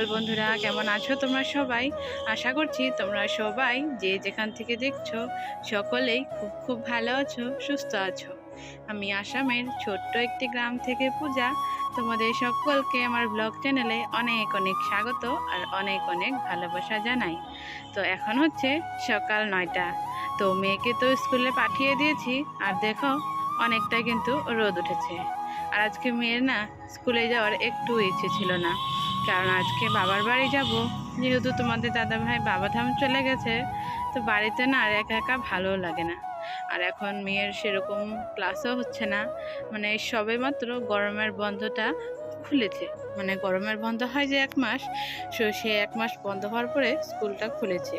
সকাল বন্ধুরা, কেমন আছো তোমরা সবাই? আশা করছি তোমরা সবাই যে যেখান থেকে দেখছ সকলেই খুব খুব ভালো আছো, সুস্থ আছো। আমি আসামের ছোট্ট একটি গ্রাম থেকে পূজা। তোমাদের সকলকে আমার ব্লগ চ্যানেলে অনেক অনেক স্বাগত আর অনেক অনেক ভালোবাসা জানাই। তো এখন হচ্ছে সকাল নয়টা। তো মেয়েকে তো স্কুলে পাঠিয়ে দিয়েছি আর দেখো অনেকটা কিন্তু রোদ উঠেছে। আর আজকে মেয়ের না স্কুলে যাওয়ার একটু ইচ্ছে ছিল না। কারণ আজকে বাবার বাড়ি যাব। যেহেতু তোমাদের দাদা ভাই বাবাধাম চলে গেছে, তো বাড়িতে না আর একা একা ভালো লাগে না। আর এখন মেয়ের সেরকম ক্লাসও হচ্ছে না। মানে সবে মাত্র গরমের বন্ধটা খুলেছে। মানে গরমের বন্ধ হয় যে এক মাস, সো সে এক মাস বন্ধ হওয়ার পরে স্কুলটা খুলেছে।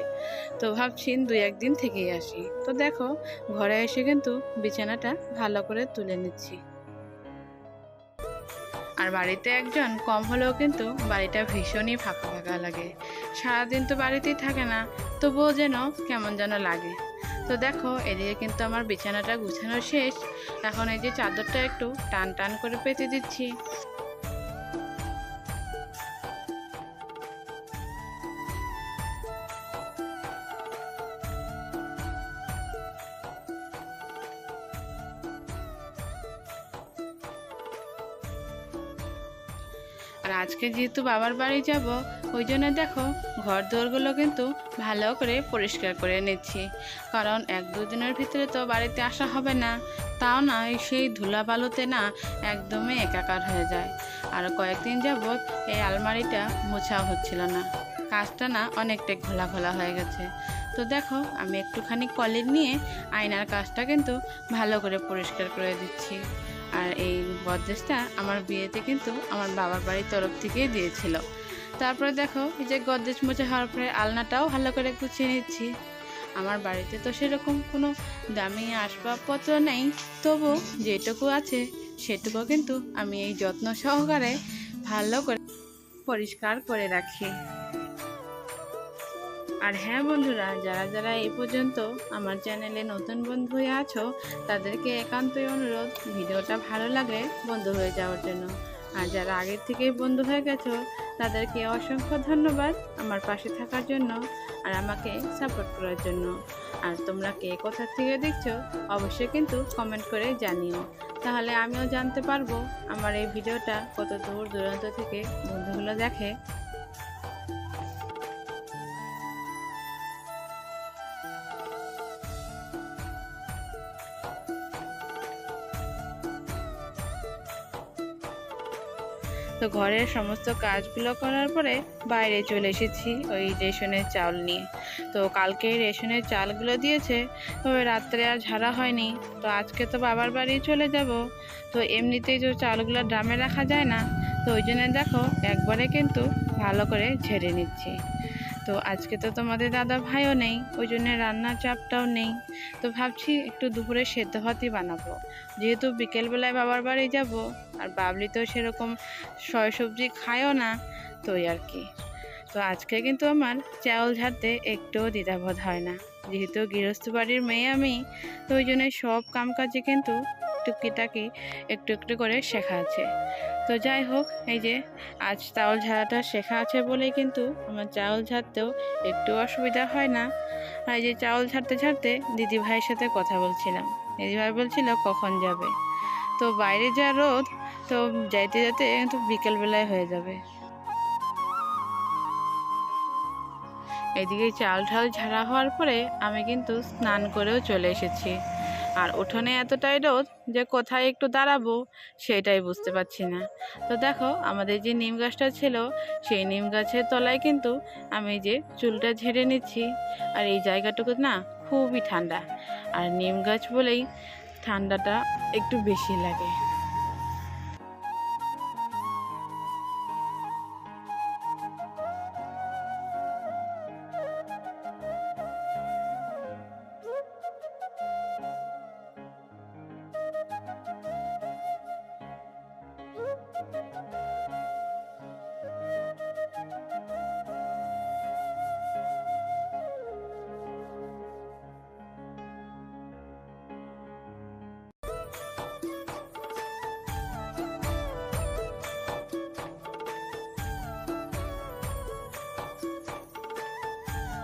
তো ভাবছি দুই একদিন থেকেই আসি। তো দেখো, ঘরে এসে কিন্তু বিছানাটা ভালো করে তুলে নিচ্ছি। আর বাড়িতে একজন কম হলেও কিন্তু বাড়িটা ভীষণই ফাঁকা ফাঁকা লাগে। সারাদিন তো বাড়িতেই থাকে না, তবুও যেন কেমন যেন লাগে। তো দেখো, এদিকে কিন্তু আমার বিছানাটা গুছানো শেষ। এখন এই যে চাদরটা একটু টান টান করে পেতে দিচ্ছি। আর আজকে যেহেতু বাবার বাড়ি যাব, ওই জন্য দেখো ঘর দোরগুলো কিন্তু ভালো করে পরিষ্কার করে নিচ্ছি। কারণ এক দুদিনের ভিতরে তো বাড়িতে আসা হবে না। তাও না সেই ধুলা বালুতে না একদমই একাকার হয়ে যায়। আর কয়েকদিন যাবৎ এই আলমারিটা মোছাও হচ্ছিল না। কাজটা না অনেকটাই ঘোলা ঘোলা হয়ে গেছে। তো দেখো, আমি একটুখানি কলির নিয়ে আয়নার কাজটা কিন্তু ভালো করে পরিষ্কার করে দিচ্ছি। গদরেজটা আমার বিয়েতে কিন্তু আমার বাবার বাড়ির তরফ থেকেই দিয়েছিল। তারপরে দেখো, এই যে গদরেজ মুছে হওয়ার পরে আলনাটাও ভালো করে গুছিয়ে নিচ্ছি। আমার বাড়িতে তো সেরকম কোনো দামি আসবাবপত্র নেই। তবু যেটুকু আছে, সেটুকু কিন্তু আমি এই যত্ন সহকারে ভালো করে পরিষ্কার করে রাখি। আর হ্যাঁ বন্ধুরা, যারা যারা এই পর্যন্ত আমার চ্যানেলে নতুন বন্ধু হয়ে আছো, তাদেরকে একান্তই অনুরোধ, ভিডিওটা ভালো লাগলে বন্ধু হয়ে যাওয়ার জন্য। আর যারা আগের থেকেই বন্ধু হয়ে গেছো, তাদেরকে অসংখ্য ধন্যবাদ আমার পাশে থাকার জন্য আর আমাকে সাপোর্ট করার জন্য। আর তোমরা কে কোথা থেকে দেখছ, অবশ্যই কিন্তু কমেন্ট করে জানিও। তাহলে আমিও জানতে পারব আমার এই ভিডিওটা কত দূর দূরান্ত থেকে বন্ধুগুলো দেখে। তো ঘরের সমস্ত কাজগুলো করার পরে বাইরে চলে এসেছি ওই রেশনের চাল নিয়ে। তো কালকে রেশনের চালগুলো দিয়েছে, তবে রাত্রে আর ঝাড়া হয়নি। তো আজকে তো বাবার বাড়ি চলে যাব। তো এমনিতেই তো চালগুলো ড্রামে রাখা যায় না। তো ওই জন্য দেখো, একবারে কিন্তু ভালো করে ঝেড়ে নিচ্ছি। তো আজকে তো তোমাদের দাদা ভাইও নেই, ওই জন্য রান্নার চাপটাও নেই। তো ভাবছি একটু দুপুরে সেদ্ধ ভাতই বানাবো। যেহেতু বিকেলবেলায় বাবার বাড়ি যাব আর বাবলি তো সেরকম সয় সবজি খায়ও না তো আর কি। তো আজকে কিন্তু আমার চাউল ঝাড়তে একটুও দ্বিধাবোধ হয় না। যেহেতু গৃহস্থ বাড়ির মেয়ে আমি, তো ওই জন্য সব কামকাজে কিন্তু টুকিটাকি একটু একটু করে শেখা আছে। তো যাই হোক, এই যে আজ চাউল ঝাড়াটা শেখা আছে বলেই কিন্তু আমার চাউল ঝাড়তেও একটু অসুবিধা হয় না। আর এই যে চাউল ঝাড়তে ঝাড়তে দিদি ভাইয়ের সাথে কথা বলছিলাম। দিদি ভাই বলছিল, কখন যাবে? তো বাইরে যা রোদ তো যাইতে যেতে তো বিকেলবেলায় হয়ে যাবে। এদিকে চাল ঠাল ঝাড়া হওয়ার পরে আমি কিন্তু স্নান করেও চলে এসেছি। আর উঠোনে এতটাই রোদ যে কোথায় একটু দাঁড়াবো সেটাই বুঝতে পারছি না। তো দেখো, আমাদের যে নিম গাছটা ছিল, সেই নিম গাছের তলায় কিন্তু আমি যে চুলটা ঝেড়ে নিচ্ছি। আর এই জায়গাটুকু না খুবই ঠান্ডা। আর নিম গাছ বলেই ঠান্ডাটা একটু বেশি লাগে।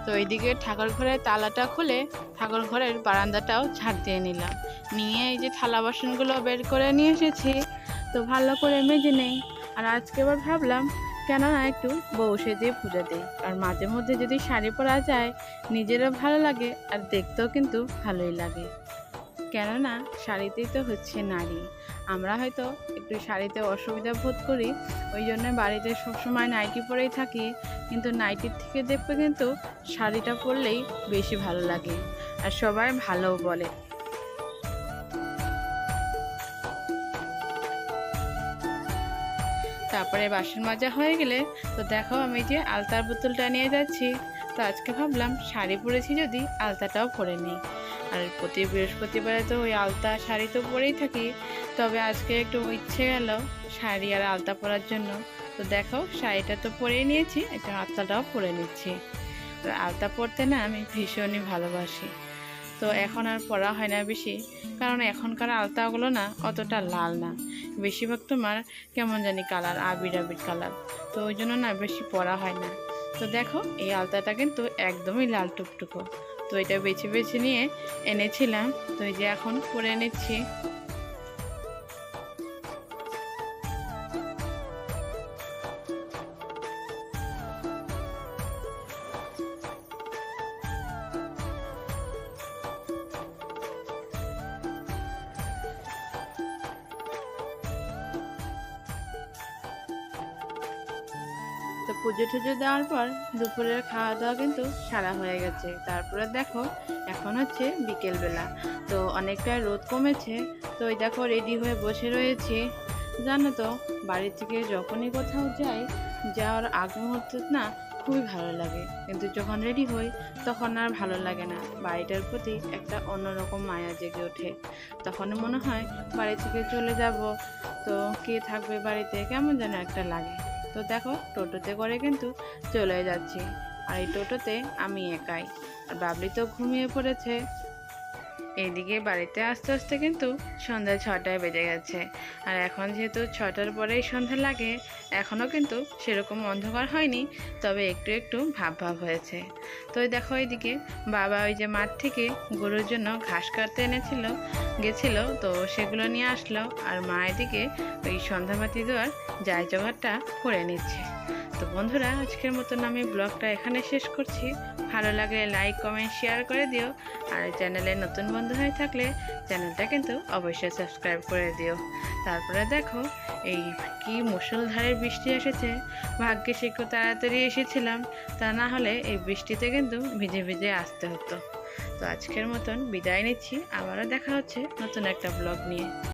তো এইদিকে ঠাকুর ঘরের তালাটা খুলে ঠাকুর ঘরের বারান্দাটাও ঝাড় দিয়ে নিলাম। নিয়ে এই যে থালা বাসনগুলো বের করে নিয়ে এসেছি। তো ভালো করে মেজে নেই। আর আজকে এবার ভাবলাম কেন না একটু বউ সেজে পুজো দিই। আর মাঝে মধ্যে যদি শাড়ি পরা যায়, নিজেরও ভালো লাগে আর দেখতেও কিন্তু ভালোই লাগে। কেননা শাড়িতেই তো হচ্ছে নারী। আমরা হয়তো একটু শাড়িতে অসুবিধা বোধ করি, ওই জন্য বাড়িতে সবসময় নাইটি পরেই থাকি। কিন্তু নাইটির থেকে দেখবে কিন্তু শাড়িটা পরলেই বেশি ভালো লাগে। আর সবাই ভালোও বলে। তারপরে বাসন মাজা হয়ে গেলে তো দেখো আমি যে আলতার বোতলটা নিয়ে যাচ্ছি। তো আজকে ভাবলাম শাড়ি পরেছি যদি আলতাটাও পরে নিই। আর প্রতি বৃহস্পতিবারে তো ওই আলতা শাড়ি তো পরেই থাকি। তবে আজকে একটু ইচ্ছে গেল শাড়ি আর আলতা পরার জন্য। তো দেখো, শাড়িটা তো পরেই নিয়েছি, একটা আলতাটাও পরে নিচ্ছি। আর আলতা পরতে না আমি ভীষণই ভালোবাসি। তো এখন আর পরা হয় না বেশি, কারণ এখনকার আলতাগুলো না অতটা লাল না। বেশিরভাগ তোমার কেমন জানি কালার, আবির আবির কালার। তো ওই জন্য না বেশি পরা হয় না। তো দেখো, এই আলতাটা কিন্তু একদমই লাল টুকটুকো। তো এটা বেছে বেছে নিয়ে এনেছিলাম। তো এই যে এখন করে নিচ্ছি তো পুজো টুজো দেওয়ার পর দুপুরের খাওয়া দাওয়া কিন্তু সারা হয়ে গেছে। তারপরে দেখো, এখন হচ্ছে বিকেলবেলা। তো অনেকটা রোদ কমেছে। তো ওই দেখো রেডি হয়ে বসে রয়েছি। জানো তো বাড়ি থেকে যখনই কোথাও যাই, যাওয়ার আগ মুহূর্তে না খুবই ভালো লাগে। কিন্তু যখন রেডি হই, তখন আর ভালো লাগে না। বাড়িটার প্রতি একটা অন্যরকম মায়া জেগে ওঠে। তখন মনে হয় বাড়ি থেকে চলে যাব। তো কে থাকবে বাড়িতে? কেমন যেন একটা লাগে। তো দেখো, টোটোতে করে কিন্তু চলে যাচ্ছি। আর এই টোটোতে আমি একাই। আর বাবলি তো ঘুমিয়ে পড়েছে। এইদিকে বাড়িতে আস্তে আস্তে কিন্তু সন্ধ্যা ছটায় বেজে গেছে। আর এখন যেহেতু ছটার পরেই সন্ধ্যা লাগে, এখনও কিন্তু সেরকম অন্ধকার হয়নি, তবে একটু একটু ভাব ভাব হয়েছে। তো দেখো এইদিকে বাবা ওই যে মাঠ থেকে গরুর জন্য ঘাস কাটতে এনেছিল, গেছিল, তো সেগুলো নিয়ে আসলো। আর মা এদিকে ওই সন্ধ্যাবাতি দেওয়ার যাই জোগাড়টা করে নিচ্ছে। তো বন্ধুরা, আজকের মতন আমি ব্লগটা এখানে শেষ করছি। ভালো লাগলে লাইক কমেন্ট শেয়ার করে দিও। আর চ্যানেলে নতুন বন্ধু হয়ে থাকলে চ্যানেলটা কিন্তু অবশ্যই সাবস্ক্রাইব করে দিও। তারপরে দেখো, এই কি মুষলধারের বৃষ্টি এসেছে। ভাগ্যে একটু তাড়াতাড়ি এসেছিলাম। তা না হলে এই বৃষ্টিতে কিন্তু ভিজে ভিজে আসতে হতো। তো আজকের মতন বিদায় নিচ্ছি। আবারও দেখা হচ্ছে নতুন একটা ব্লগ নিয়ে।